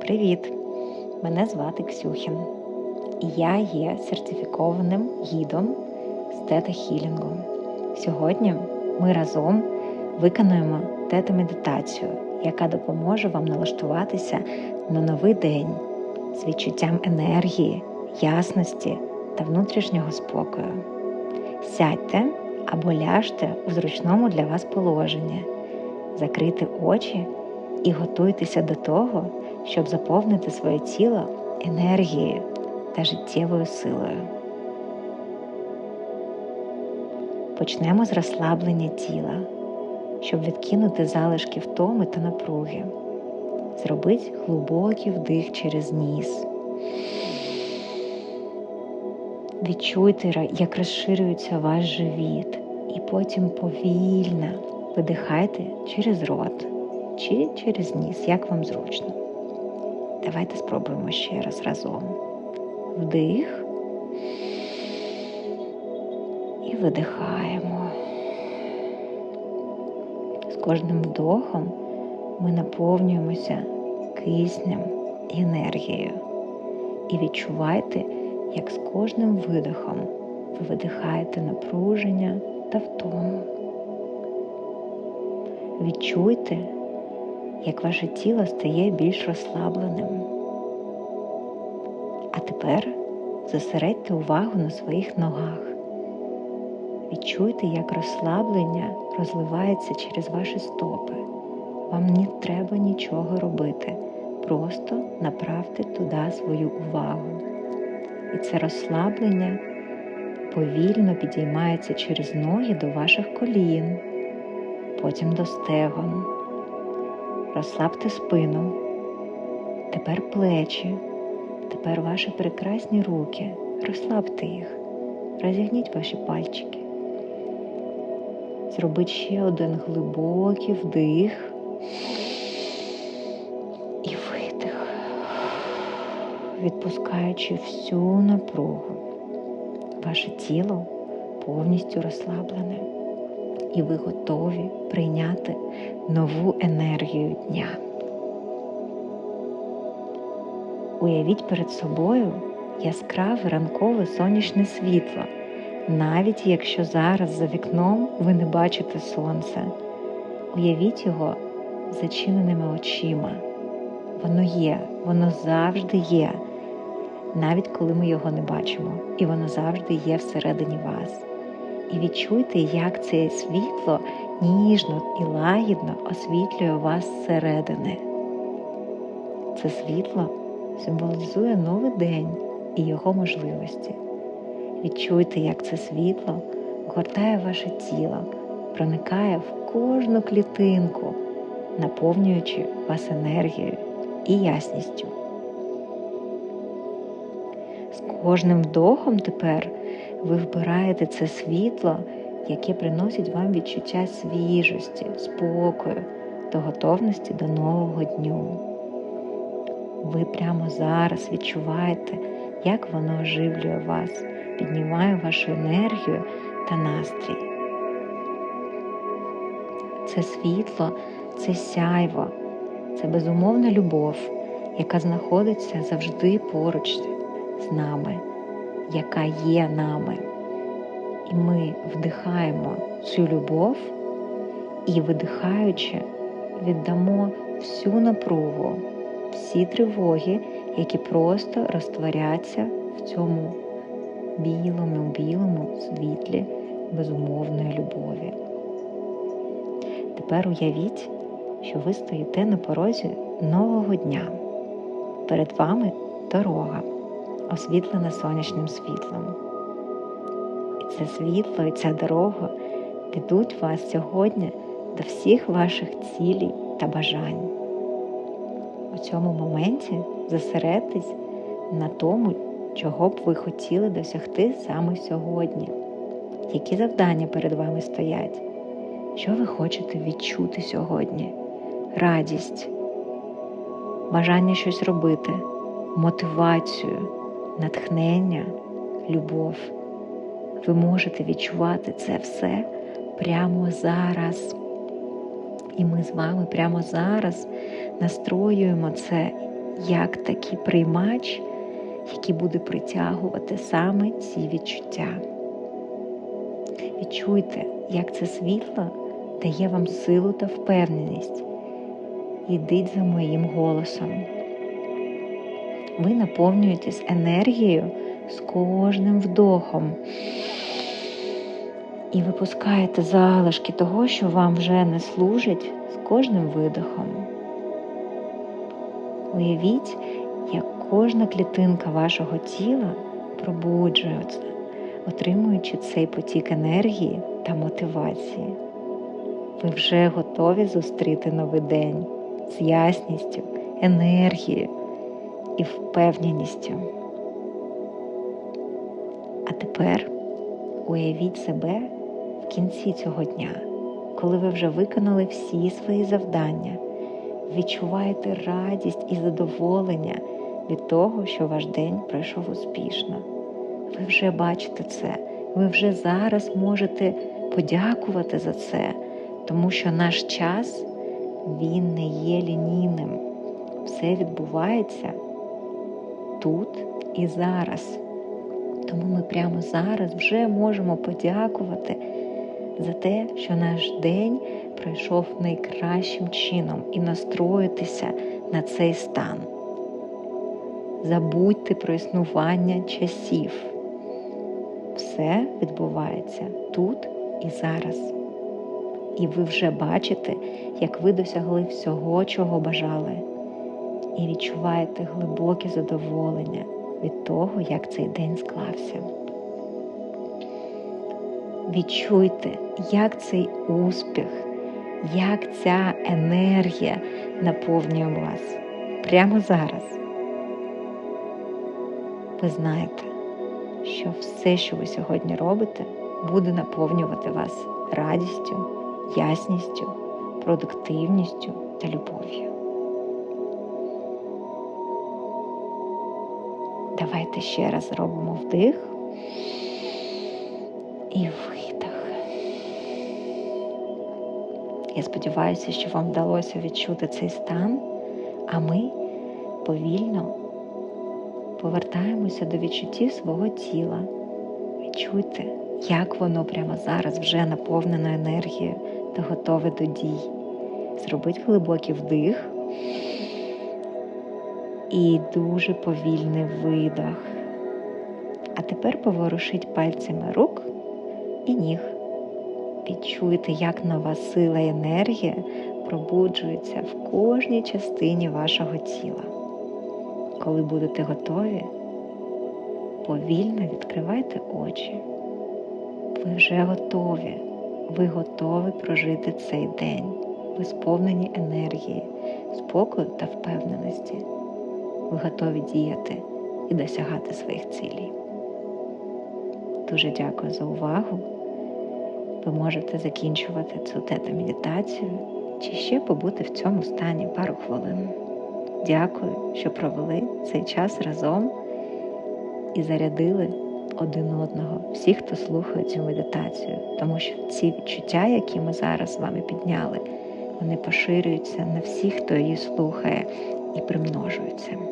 Привіт! Мене звати Ксюхін. І я є сертифікованим гідом з тета Хілінгу. Сьогодні ми разом виконуємо тета-медитацію, яка допоможе вам налаштуватися на новий день з відчуттям енергії, ясності та внутрішнього спокою. Сядьте або ляжте у зручному для вас положенні, закрийте очі і готуйтеся до того, щоб заповнити своє тіло енергією та життєвою силою. Почнемо з розслаблення тіла, щоб відкинути залишки втоми та напруги. Зробіть глибокий вдих через ніс. Відчуйте, як розширюється ваш живіт, і потім повільно видихайте через рот чи через ніс, як вам зручно. Давайте спробуємо ще раз разом. Вдих і видихаємо. З кожним вдохом ми наповнюємося киснем і енергією. І відчувайте, як з кожним видихом ви видихаєте напруження та втому. Відчуйте, як ваше тіло стає більш розслабленим. А тепер зосередьте увагу на своїх ногах. Відчуйте, як розслаблення розливається через ваші стопи. Вам не треба нічого робити. Просто направте туди свою увагу. І це розслаблення повільно підіймається через ноги до ваших колін, потім до стегон. Розслабте спину, тепер плечі, тепер ваші прекрасні руки. Розслабте їх, розігніть ваші пальчики. Зробіть ще один глибокий вдих і видих, відпускаючи всю напругу. Ваше тіло повністю розслаблене, і ви готові прийняти нову енергію дня. Уявіть перед собою яскраве ранкове сонячне світло, навіть якщо зараз за вікном ви не бачите сонце. Уявіть його зачиненими очима. Воно є, воно завжди є, навіть коли ми його не бачимо, і воно завжди є всередині вас. І відчуйте, як це світло ніжно і лагідно освітлює вас зсередини. Це світло символізує новий день і його можливості. Відчуйте, як це світло гортає ваше тіло, проникає в кожну клітинку, наповнюючи вас енергією і ясністю. З кожним вдохом тепер ви вбираєте це світло, яке приносить вам відчуття свіжості, спокою та готовності до нового дню. Ви прямо зараз відчуваєте, як воно оживлює вас, піднімає вашу енергію та настрій. Це світло, це сяйво, це безумовна любов, яка знаходиться завжди поруч з нами, яка є нами. І ми вдихаємо цю любов і, видихаючи, віддамо всю напругу, всі тривоги, які просто розтворяться в цьому білому, білому світлі безумовної любові. Тепер уявіть, що ви стоїте на порозі нового дня. Перед вами дорога, освітлена сонячним світлом. І це світло і ця дорога ведуть вас сьогодні до всіх ваших цілей та бажань. У цьому моменті зосередьтесь на тому, чого б ви хотіли досягти саме сьогодні, які завдання перед вами стоять, що ви хочете відчути сьогодні, радість, бажання щось робити, мотивацію, натхнення, любов. Ви можете відчувати це все прямо зараз. І ми з вами прямо зараз настроюємо це як такий приймач, який буде притягувати саме ці відчуття. Відчуйте, як це світло дає вам силу та впевненість. Йдіть за моїм голосом. Ви наповнюєтесь енергією з кожним вдохом і випускаєте залишки того, що вам вже не служить з кожним видохом. Уявіть, як кожна клітинка вашого тіла пробуджується, отримуючи цей потік енергії та мотивації. Ви вже готові зустріти новий день з ясністю, енергією і впевненістю. А тепер уявіть себе в кінці цього дня, коли ви вже виконали всі свої завдання, відчуваєте радість і задоволення від того, що ваш день пройшов успішно. Ви вже бачите це, ви вже зараз можете подякувати за це, тому що наш час він не є лінійним. Все відбувається тут і зараз. Тому ми прямо зараз вже можемо подякувати за те, що наш день пройшов найкращим чином і настроїтися на цей стан. Забудьте про існування часів. Все відбувається тут і зараз. І ви вже бачите, як ви досягли всього, чого бажали, і відчуваєте глибоке задоволення від того, як цей день склався. Відчуйте, як цей успіх, як ця енергія наповнює вас прямо зараз. Ви знаєте, що все, що ви сьогодні робите, буде наповнювати вас радістю, ясністю, продуктивністю та любов'ю. Давайте ще раз зробимо вдих і видих. Я сподіваюся, що вам вдалося відчути цей стан, а ми повільно повертаємося до відчуттів свого тіла. Відчуйте, як воно прямо зараз вже наповнено енергією та готове до дій. Зробіть глибокий вдих і дуже повільний видох. А тепер поворушіть пальцями рук і ніг. Відчуйте, як нова сила і енергія пробуджується в кожній частині вашого тіла. Коли будете готові, повільно відкривайте очі. Ви вже готові. Ви готові прожити цей день, ви сповнені енергії, спокою та впевненості ви готові діяти і досягати своїх цілей. Дуже дякую за увагу. Ви можете закінчувати цю тета-медитацію чи ще побути в цьому стані пару хвилин. Дякую, що провели цей час разом і зарядили один одного, всі, хто слухає цю медитацію, тому що ці відчуття, які ми зараз з вами підняли, вони поширюються на всіх, хто її слухає, і примножуються.